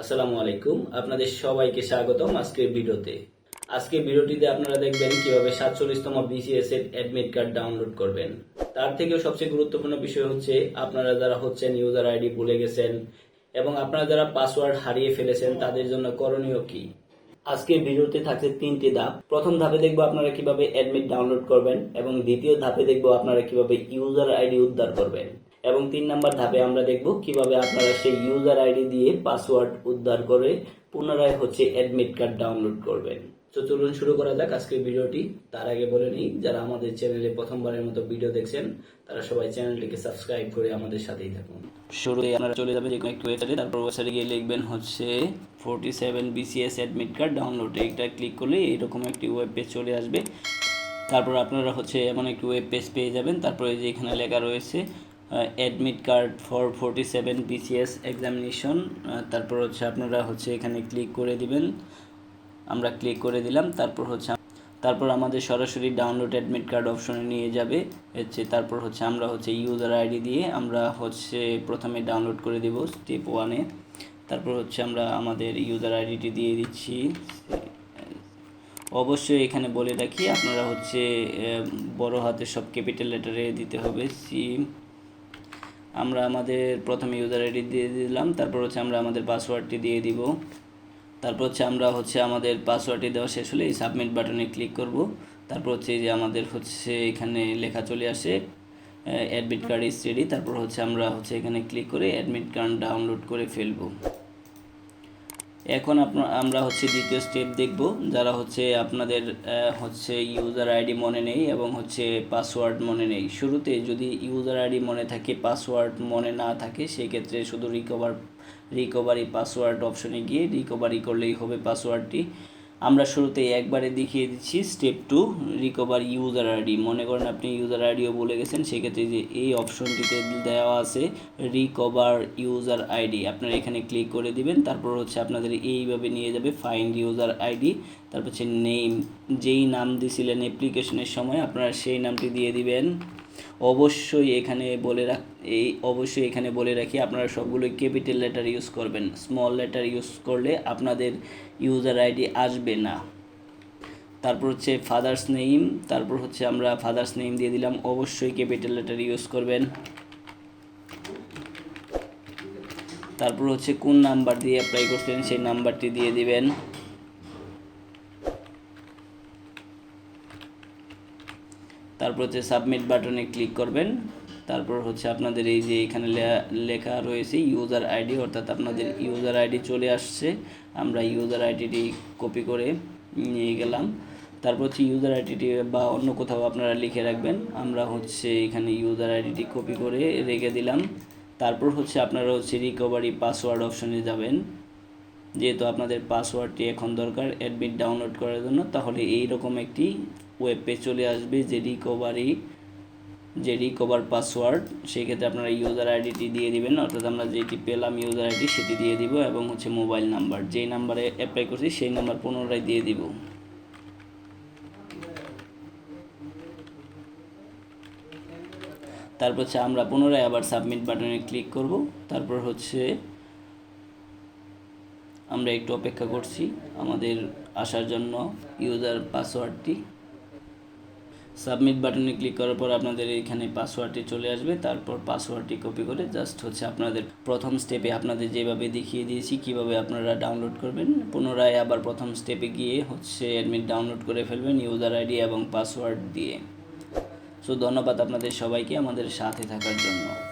আসসালামু আলাইকুম। আপনাদের সবাইকে স্বাগতম আজকের ভিডিওতে। আজকের ভিডিওটিতে আপনারা দেখবেন কীভাবে সাতচল্লিশতম বিসিএস এর অ্যাডমিট কার্ড ডাউনলোড করবেন। তার থেকেও সবচেয়ে গুরুত্বপূর্ণ বিষয় হচ্ছে, আপনারা যারা হচ্ছেন ইউজার আইডি ভুলে গেছেন এবং আপনারা যারা পাসওয়ার্ড হারিয়ে ফেলেছেন, তাদের জন্য করণীয় কি? আজকের ভিডিওতে থাকছে তিনটি ধাপ। প্রথম ধাপে দেখব আপনারা কীভাবে অ্যাডমিট ডাউনলোড করবেন এবং দ্বিতীয় ধাপে দেখব আপনারা কীভাবে ইউজার আইডি উদ্ধার করবেন। এবং তিন নাম্বার ধাপে আমরা দেখব কীভাবে আপনারা সেই ইউজার আইডি দিয়ে পাসওয়ার্ড উদ্ধার করে পুনরায় হচ্ছে অ্যাডমিট কার্ড ডাউনলোড করবেন। তো চলুন শুরু করা যাক আজকের ভিডিওটি। তার আগে বলে নিই, যারা আমাদের চ্যানেলে প্রথমবারের মতো ভিডিও দেখছেন, তারা সবাই চ্যানেলটিকে সাবস্ক্রাইব করে আমাদের সাথেই থাকুন। শুরুতে আপনারা চলে যাবেন যে কোনো একটি ওয়েবসাইটে তারপর ওয়েবসাইটে গিয়ে লিখবেন হচ্ছে forty seven BCS admit card download এইটা ক্লিক করলে এইরকম একটি ওয়েব পেজ চলে আসবে। তারপর আপনারা হচ্ছে এমন একটি ওয়েব পেজ পেয়ে যাবেন। তারপরে যে এখানে লেখা রয়েছে admit card for forty seven BCS examination তারপর হচ্ছে আপনারা হচ্ছে এখানে ক্লিক করে দিবেন। আমরা ক্লিক করে দিলাম, তারপর হচ্ছে তারপর আমাদের সরাসরি ডাউনলোড অ্যাডমিট কার্ড অপশনে নিয়ে যাবে। হচ্ছে তারপর হচ্ছে আমরা হচ্ছে ইউজার আইডি দিয়ে আমরা হচ্ছে প্রথমে ডাউনলোড করে দেব স্টেপ ওয়ানে তারপর হচ্ছে আমরা আমাদের ইউজার আইডিটি দিয়ে দিচ্ছি। অবশ্যই এখানে বলে রাখি, আপনারা হচ্ছে বড় হাতে সব ক্যাপিটাল লেটারে দিতে হবে। সি আমরা আমাদের প্রথমে ইউজার আইডি দিয়ে দিলাম, তারপর হচ্ছে আমরা আমাদের পাসওয়ার্ডটি দিয়ে দিব। তারপর হচ্ছে আমরা হচ্ছে আমাদের পাসওয়ার্ডটি দেওয়া শেষ হলে এই সাবমিট বাটনে ক্লিক করব। তারপর হচ্ছে যে আমাদের হচ্ছে এখানে লেখা চলে আসে অ্যাডমিট কার্ড ইস রেডি তারপর হচ্ছে আমরা হচ্ছে এখানে ক্লিক করে অ্যাডমিট কার্ড ডাউনলোড করে ফেলব। এখন আপনার আমরা হচ্ছে দ্বিতীয় স্টেপ দেখব, যারা হচ্ছে আপনাদের হচ্ছে ইউজার আইডি মনে নেই এবং হচ্ছে পাসওয়ার্ড মনে নেই। শুরুতে যদি ইউজার আইডি মনে থাকে পাসওয়ার্ড মনে না থাকে, সেক্ষেত্রে শুধু রিকভার রিকভারি পাসওয়ার্ড অপশনে গিয়ে রিকভারি করলেই হবে পাসওয়ার্ডটি আমরা শুরুতে একবারে দেখিয়ে দিচ্ছি step to recover user ID মনে করেন আপনি ইউজার আইডিও বলে গেছেন, সেক্ষেত্রে যে এই অপশনটিতে দেওয়া আছে রিকভার ইউজার আইডি আপনারা এখানে ক্লিক করে দিবেন, তারপর হচ্ছে আপনাদের এইভাবে নিয়ে যাবে ফাইন্ড ইউজার আইডি তারপর হচ্ছে নেম যেই নাম দিছিলেন অ্যাপ্লিকেশনের সময়, আপনারা সেই নামটি দিয়ে দিবেন। অবশ্যই এখানে বলে রাখ, এই অবশ্যই এখানে বলে রাখি, আপনারা সবগুলো ক্যাপিটাল লেটার ইউজ করবেন। স্মল লেটার ইউজ করলে আপনাদের ইউজার আইডি আসবে না। তারপর হচ্ছে ফাদার্স নেম তারপর হচ্ছে আমরা ফাদার্স নেম দিয়ে দিলাম, অবশ্যই ক্যাপিটাল লেটার ইউজ করবেন। তারপর হচ্ছে কোন নাম্বার দিয়ে অ্যাপ্লাই করছেন সেই নাম্বারটি দিয়ে দিবেন। তারপর হচ্ছে সাবমিট বাটনে ক্লিক করবেন। তারপর হচ্ছে আপনাদের এই যে এখানে লেখা রয়েছে ইউজার আইডি অর্থাৎ আপনাদের ইউজার আইডি চলে আসছে। আমরা ইউজার আইডিটি কপি করে নিয়ে গেলাম। তারপর হচ্ছে ইউজার আইডিটি বা অন্য কোথাও আপনারা লিখে রাখবেন। আমরা হচ্ছে এখানে ইউজার আইডিটি কপি করে রেখে দিলাম। তারপর হচ্ছে আপনারা হচ্ছে রিকভারি পাসওয়ার্ড অপশনে যাবেন। যেহেতু আপনাদের পাসওয়ার্ডটি এখন দরকার অ্যাডমিট ডাউনলোড করার জন্য, তাহলে এই রকম একটি ওয়েব পেজ চলে আসবে, যে রিকভারি যে রিকভার পাসওয়ার্ড সেই ক্ষেত্রে আপনারা ইউজার আইডিটি দিয়ে দিবেন। অর্থাৎ আমরা যেটি পেলাম ইউজার আইডি সেটি দিয়ে দিব এবং হচ্ছে মোবাইল নাম্বার যেই নাম্বারে অ্যাপ্লাই করছি, সেই নাম্বার পুনরায় দিয়ে দিব। তারপর হচ্ছে আমরা পুনরায় আবার সাবমিট বাটনে ক্লিক করব। তারপর হচ্ছে আমরা একটু অপেক্ষা করছি আমাদের আসার জন্য ইউজার পাসওয়ার্ডটি সাবমিট বাটনে ক্লিক করার পর আপনাদের এখানে পাসওয়ার্ডটি চলে আসবে। তারপর পাসওয়ার্ডটি কপি করে জাস্ট হচ্ছে আপনাদের প্রথম স্টেপে আপনাদের যেভাবে দেখিয়ে দিয়েছি, কীভাবে আপনারা ডাউনলোড করবেন। পুনরায় আবার প্রথম স্টেপে গিয়ে হচ্ছে অ্যাডমিট ডাউনলোড করে ফেলবেন ইউজার আইডি এবং পাসওয়ার্ড দিয়ে। সো ধন্যবাদ আপনাদের সবাইকে আমাদের সাথে থাকার জন্য।